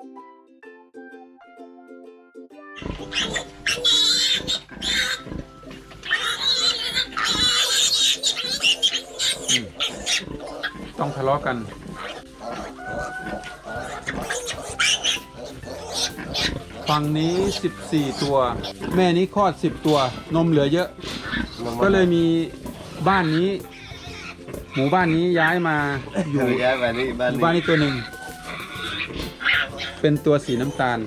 ต้องทะเลาะกัน ฝั่งนี้ 14 ตัว แม่นี้คลอด 10 ตัวนมเหลือเยอะ ก็เลยมีบ้านนี้ หมู่บ้านนี้ย้ายมาออยู่ยู่ย้ายมานี่บ้านหมู่นี้บ้านนี้ตัวหนึ่ง เป็นตัวสีน้ำตาล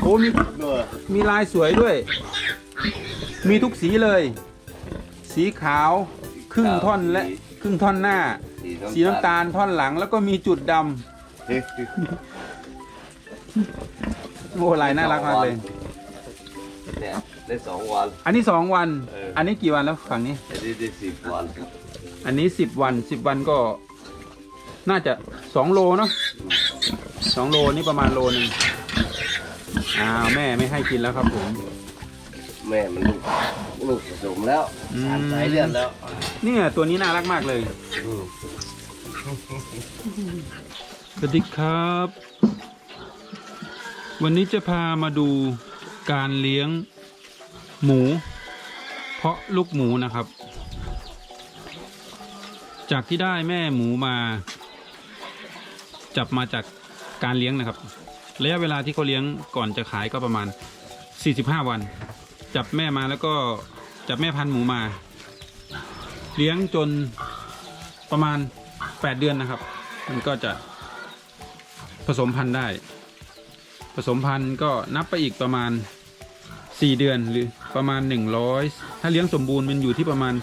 โอ้มีด้วยมีลายสวยด้วย มีทุกสีเลย สีขาวครึ่งท่อนและ ครึ่งท่อนหน้า สีน้ำตาลท่อนหลังแล้วก็มีจุดดำเฮ้ยโอ้ลายน่ารักมากเลยเนี่ยได้สองวัน อันนี้สองวันเอออัอันนี้กี่วันแล้วฝั่งนี้ อันนี้ได้สิบวัน อันนี้สิบวันสิบวันก็ น่าจะสองโลเนาะ สองโลนี่ประมาณโลหนึ่งอ้าวแม่ไม่ให้กินแล้วครับผม แม่มันลูกลูกผสมแล้วอืม สามสายเลือดแล้วเนี่ยตัวนี้น่ารักมากเลยอืมสวัสดีครับ วันนี้จะพามาดูการเลี้ยงหมู เพาะลูกหมูนะครับ จากที่ได้แม่หมูมา จับมาจาก การเลี้ยงนะครับ ระยะเวลาที่เขาเลี้ยงก่อนจะขายก็ประมาณ 45 วัน จับแม่มาแล้วก็จับแม่พันธุ์หมูมา เลี้ยงจนประมาณ 8 เดือนนะครับ มันก็จะผสมพันธุ์ได้ ผสมพันธุ์ก็นับไปอีกประมาณ 4 เดือนหรือประมาณ 100 ถ้าเลี้ยงสมบูรณ์มันอยู่ที่ประมาณ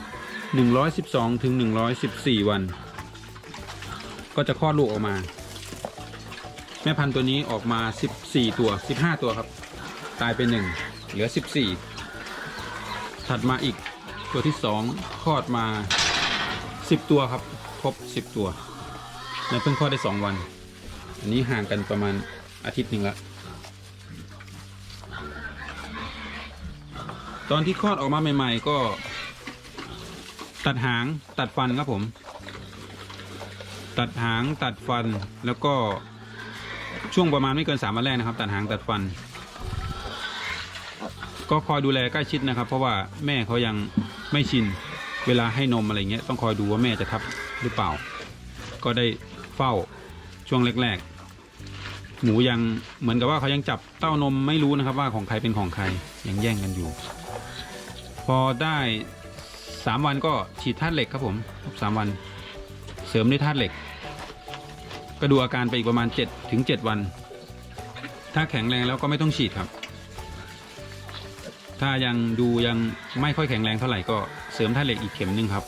112ถึง114 วัน ก็จะคลอดลูกออกมา แม่พันธุ์ตัวนี้ออกมา 14 ตัว 15 ตัวครับ ตายไปหนึ่งเหลือ 14 ถัดมาอีกตัวที่ 2 คลอดมา 10 ตัวครับ ครบ 10 ตัวและเพิ่งคลอดได้ 2 วัน อันนี้ห่างกันประมาณอาทิตย์หนึ่งละตอนที่คลอดออกมาใหม่ ๆ ก็ตัดหางตัดฟันครับผม ตัดหางตัดฟันแล้วก็ ช่วงประมาณไม่เกินสามวันแรกนะครับ ตัดหางตัดฟัน ก็คอยดูแลใกล้ชิดนะครับ เพราะว่าแม่เขายังไม่ชิน เวลาให้นมอะไรเงี้ยต้องคอยดูว่าแม่จะทับหรือเปล่า ก็ได้เฝ้าช่วงแรกๆ หมูยังเหมือนกับว่าเขายังจับเต้านมไม่รู้นะครับ ว่าของใครเป็นของใครยังแย่งกันอยู่ พอได้สามวันก็ฉีดธาตุเหล็กครับผมสามวัน เสริมด้วยธาตุเหล็ก ก็ดูอาการไปอีกประมาณ7ถึง7วัน ถ้าแข็งแรงแล้วก็ไม่ต้องฉีดครับ ถ้ายังดูยังไม่ค่อยแข็งแรงเท่าไหร่ก็เสริมธาเหล็กอีกเข็มหนึ่งครับ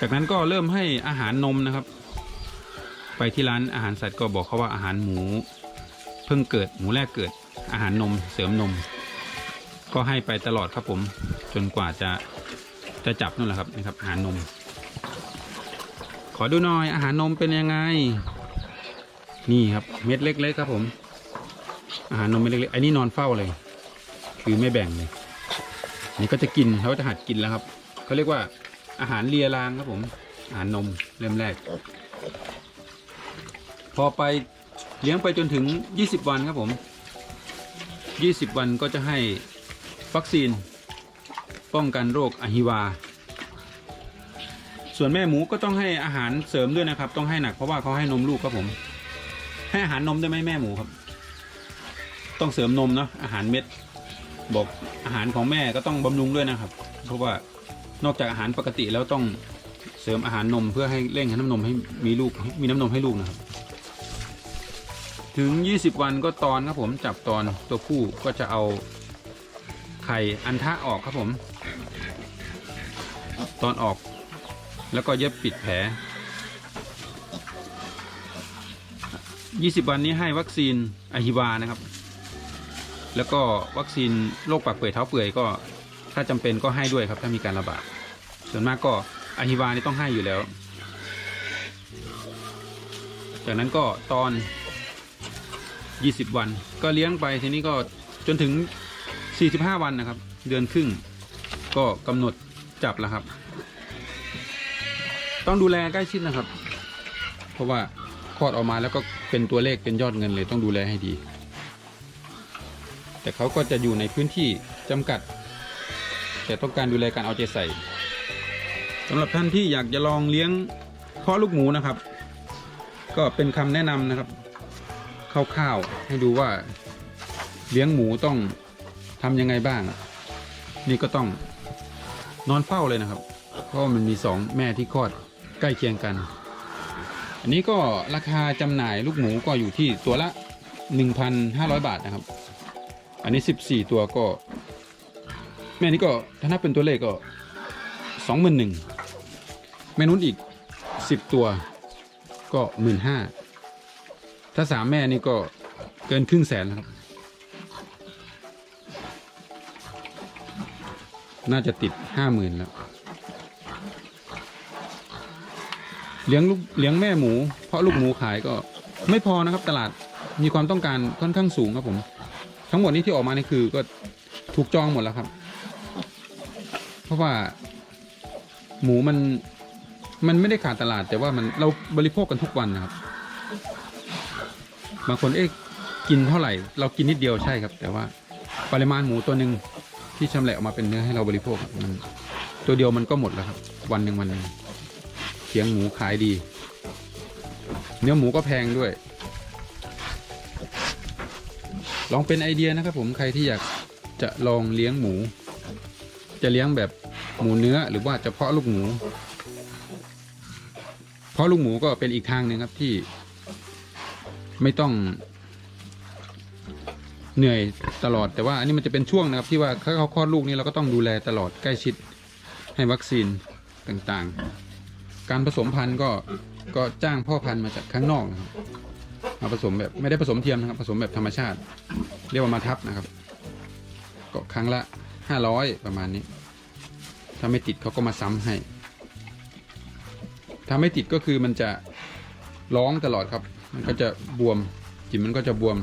จากนั้นก็เริ่มให้อาหารนมนะครับ ไปที่ร้านอาหารสัตว์ก็บอกเขาว่าอาหารหมู เพิ่งเกิดหมูแรกเกิดอาหารนม เสริมนม ก็ให้ไปตลอดครับผมจนกว่าจะจะจับนั่นแหละครับนะครับอาหารนม อดูหน่อยอาหารนมเป็นยังไง นี่ครับเม็ดเล็กๆครับผม อาหารนมเม็ดเล็กๆไอันนี้นอนเฝ้าเลย คือไม่แบ่งเลยนนี่ก็จะกินเขาจะหัดกินแล้วครับเขาเรียกว่าอาหารเลียรางครับผม อาหารนมเริ่มแรก พอไปเลี้ยงไปจนถึง 20 วันครับผม 20 วันก็จะให้วัคซีน ป้องกันโรคอหิวา ส่วนแม่หมูก็ต้องให้อาหารเสริมด้วยนะครับ ต้องให้หนักเพราะว่าเขาให้นมลูกครับผม ให้อาหารนมได้ไหมแม่หมูครับ ต้องเสริมนมเนาะอาหารเม็ด บอกอาหารของแม่ก็ต้องบำรุงด้วยนะครับ เพราะว่านอกจากอาหารปกติแล้วต้องเสริมอาหารนมเพื่อให้เร่งให้น้ำนมให้มีลูกมีน้ำนมให้ลูกนะครับ ถึง 20 วันก็ตอนครับผมจับตอนตัวผู้ก็จะเอาไข่อันทะออกครับผม ตอนออก แล้วก็เย็บปิดแผล 20 วันนี้ให้วัคซีนอะฮิวานะครับ แล้วก็วัคซีนโรคปากเปื่อยเท้าเปื่อยก็ ถ้าจำเป็นก็ให้ด้วยครับถ้ามีการระบาด ส่วนมากก็อะฮิวานี่ต้องให้อยู่แล้ว จากนั้นก็ตอน 20 วันก็เลี้ยงไปทีนี้ก็จนถึง 45 วันนะครับ เดือนครึ่งก็กำหนดจับแล้วครับ ต้องดูแลใกล้ชิดนะครับ เพราะว่าคลอดออกมาแล้วก็เป็นตัวเลขเป็นยอดเงินเลยต้องดูแลให้ดี แต่เขาก็จะอยู่ในพื้นที่จำกัด แต่ต้องการดูแลการเอาใจใส่สำหรับท่านที่อยากจะลองเลี้ยงเพาะลูกหมูนะครับ ก็เป็นคำแนะนำนะครับคร่าวๆให้ดูว่าเลี้ยงหมูต้องทำยังไงบ้าง นี่ก็ต้องนอนเฝ้าเลยนะครับ เพราะว่ามันมีสองแม่ที่คลอด ใกล้เคียงกัน อันนี้ก็ราคาจำหน่ายลูกหมูก็อยู่ที่ตัวละ 1,500 บาทนะครับ อันนี้ 14 ตัวก็ แม่นี้ก็ถ้านับเป็นตัวเลขก็21,000แม่นุ้นอีก 10 ตัวก็ 15,000ถ้าสามแม่นี่ก็เกินครึ่งแสนแล้วครับ น่าจะติด 50,000แล้ว เลี้ยงลูกเลี้ยงแม่หมู เพราะลูกหมูขายก็ไม่พอนะครับ ตลาดมีความต้องการค่อนข้างสูงครับผม ทั้งหมดนี้ที่ออกมานี่คือก็ถูกจองหมดแล้วครับ เพราะว่า หมูมันมันไม่ได้ขาดตลาด แต่ว่ามันเราบริโภคกันทุกวันนะครับ บางคนเอ๊ะกินเท่าไหร่ เรากินนิดเดียวใช่ครับ แต่ว่าปริมาณหมูตัวหนึ่งที่ชำแหละออกมาเป็นเนื้อให้เราบริโภคมันตัวเดียวมันก็หมดแล้วครับ วันหนึ่งวันหนึ่ง เขียงหมูขายดี เนื้อหมูก็แพงด้วย ลองเป็นไอเดียนะครับผมใครที่อยากจะลองเลี้ยงหมู จะเลี้ยงแบบหมูเนื้อหรือว่าจะเพาะลูกหมู เพาะลูกหมูก็เป็นอีกทางหนึ่งครับที่ ไม่ต้อง เหนื่อยตลอดแต่ว่าอันนี้มันจะเป็นช่วงนะครับที่ว่าเขาคลอดลูกนี่เราก็ต้องดูแลตลอดใกล้ชิดให้วัคซีนต่างๆ การผสมพันธุ์ก็ก็จ้างพ่อพันธุ์มาจากข้างนอกนะครับมาผสมแบบไม่ได้ผสมเทียมนะครับ ผสมแบบธรรมชาติ เรียกว่ามาทับนะครับ ก็ครั้งละห้าร้อยประมาณนี้ ถ้าไม่ติดเขาก็มาซ้ำให้ ถ้าไม่ติดก็คือมันจะร้องตลอดครับ มันก็จะบวมจิ๋มมันก็จะบวม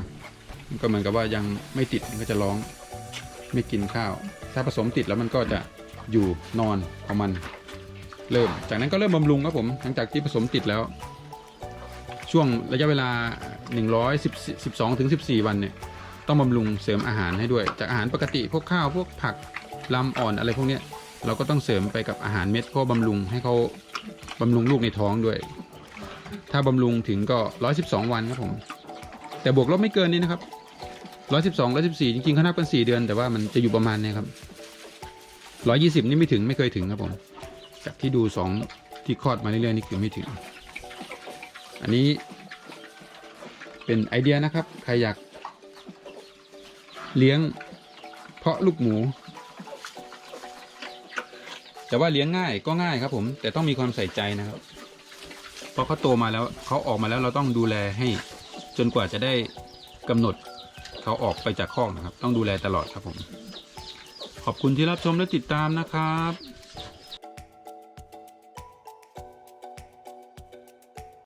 มันก็เหมือนกับว่ายังไม่ติดมันก็จะร้อง ไม่กินข้าว ถ้าผสมติดแล้วมันก็จะอยู่นอนของมัน เริ่ม จากนั้นก็เริ่มบำรุงครับผมหลังจากที่ผสมติดแล้ว ช่วงระยะเวลา 112ถึง14 วันเนี่ยต้องบำรุงเสริมอาหารให้ด้วย จากอาหารปกติพวกข้าวพวกผักลำอ่อนอะไรพวกเนี้ยเราก็ต้องเสริมไปกับอาหารเม็ดเพื่อบำรุงให้เขาบำรุงลูกในท้องด้วย ถ้าบำรุงถึงก็ 112 วันครับผม แต่บวกลบไม่เกินนี้นะครับ 112 114 จริงๆเขานับกัน4เดือน แต่ว่ามันจะอยู่ประมาณเนี้ครับ 120 นี่ไม่ถึงไม่เคยถึงครับผม จากที่ดูสองที่คลอดมาเรื่อยๆนี่คือไม่ถึง อันนี้เป็นไอเดียนะครับ ใครอยาก เลี้ยงเพาะลูกหมู แต่ว่าเลี้ยงง่ายก็ง่ายครับผม แต่ต้องมีความใส่ใจนะครับพอเขาโตมาแล้วเขาออกมาแล้วเราต้องดูแลให้จนกว่าจะได้กำหนดเขาออกไปจากคอกนะครับ ต้องดูแลตลอดครับผม ขอบคุณที่รับชมและติดตามนะครับ